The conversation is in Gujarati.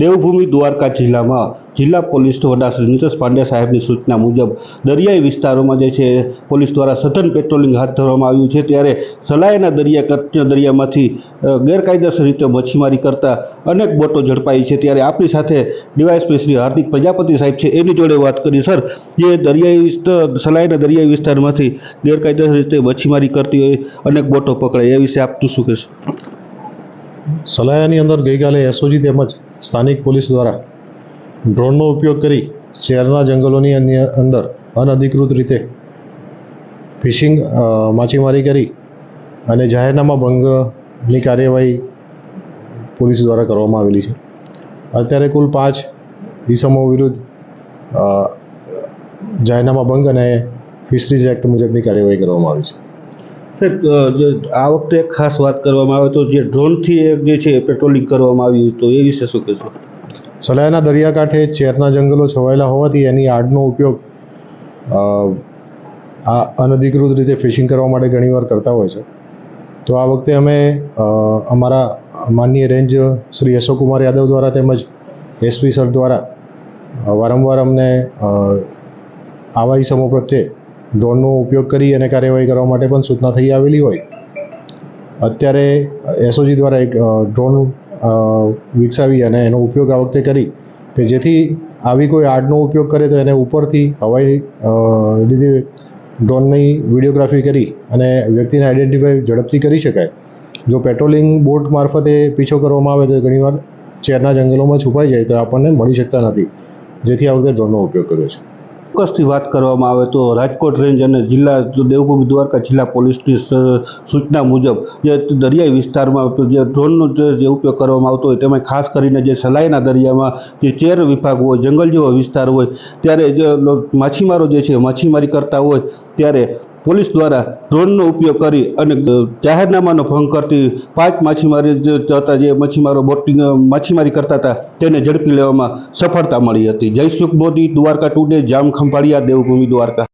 દેવભૂમિ દ્વારકા જિલ્લામાં જિલ્લા પોલીસ વડા શ્રી નીતેશ પાંડ્યા સાહેબની સૂચના મુજબ દરિયાઈ વિસ્તારોમાં જે છે, પોલીસ દ્વારા સઘન પેટ્રોલિંગ હાથ ધરવામાં આવ્યું છે. ત્યારે સલાયના દરિયા, કચ્છના દરિયામાંથી ગેરકાયદેસર રીતે મચ્છીમારી કરતા અનેક બોટો ઝડપાઈ છે. ત્યારે આપણી સાથે ડીવાયએસપી શ્રી હાર્દિક પ્રજાપતિ સાહેબ છે એની જોડે વાત કરી. સર, જે દરિયાઈ સલાયના દરિયાઈ વિસ્તારમાંથી ગેરકાયદેસર રીતે મચ્છીમારી કરતી હોય, અનેક બોટો પકડાય એ વિશે આપ શું કહેશો? સલાયાની અંદર ગઈકાલે એસઓજી તેમજ સ્થાનિક પોલીસ દ્વારા ડ્રોનનો ઉપયોગ કરી શહેરના જંગલોની અંદર અનધિકૃત રીતે ફિશિંગ માછીમારી કરી અને જાહેરનામા ભંગની કાર્યવાહી પોલીસ દ્વારા કરવામાં આવેલી છે. અત્યારે કુલ પાંચ ઇસમો વિરુદ્ધ જાહેરનામા ભંગ અને ફિશરીઝ એક્ટ મુજબની કાર્યવાહી કરવામાં આવી છે. સાહેબ જે આ વખતે એક ખાસ વાત કરવામાં આવે તો જે ડ્રોનથી એક જે છે પેટ્રોલિંગ કરવામાં આવ્યું તો એ વિશે શું કહેશો? સલાયાના દરિયાકાંઠે ચેરના જંગલો છવાયેલા હોવાથી એની આડનો ઉપયોગ આ અનધિકૃત રીતે ફિશિંગ કરવા માટે ઘણીવાર કરતા હોય છે. તો આ વખતે અમે અમારા માનનીય રેન્જ શ્રી અશોકકુમાર યાદવ દ્વારા તેમજ એસપી સર દ્વારા વારંવાર અમને આવા ઇસમો પ્રત્યે ડ્રોનનો ઉપયોગ કરી અને કાર્યવાહી કરવા માટે પણ સૂચના થઈ આવેલી હોય. અત્યારે એસઓજી દ્વારા એક ડ્રોન વિકસાવી અને એનો ઉપયોગ આ વખતે કરી કે જેથી આવી કોઈ આડનો ઉપયોગ કરે તો એને ઉપરથી હવાઈ લીધે ડ્રોનની વિડીયોગ્રાફી કરી અને વ્યક્તિને આઈડેન્ટિફાઈ ઝડપથી કરી શકાય. જો પેટ્રોલિંગ બોટ મારફતે પીછો કરવામાં આવે તો ઘણીવાર ચેરના જંગલોમાં છુપાઈ જાય તો આપણને મળી શકતા નથી. જેથી આ વખતે ડ્રોનનો ઉપયોગ કર્યો છે. ચોક્કસથી વાત કરવામાં આવે તો રાજકોટ રેન્જ અને જિલ્લા દેવભૂમિ દ્વારકા જિલ્લા પોલીસની સૂચના મુજબ જે દરિયાઈ વિસ્તારમાં જે ડ્રોનનો જે ઉપયોગ કરવામાં આવતો હોય તેમાં ખાસ કરીને જે સલાઈના દરિયામાં જે ચેર વિભાગ હોય, જંગલ જેવો વિસ્તાર હોય, ત્યારે જે માછીમારો જે છે, માછીમારી કરતા હોય, ત્યારે પોલીસ દ્વારા ડ્રોનનો ઉપયોગ કરી અને જાહેરનામાનો ભંગ કરતી પાંચ માછીમારી હતા, જે માછીમારો બોટિંગ માછીમારી કરતા હતા, તેને ઝડપી લેવામાં સફળતા મળી હતી. જયસુખ મોદી, દ્વારકા ટુડે જામ ખંભાળિયા દેવભૂમિ દ્વારકા.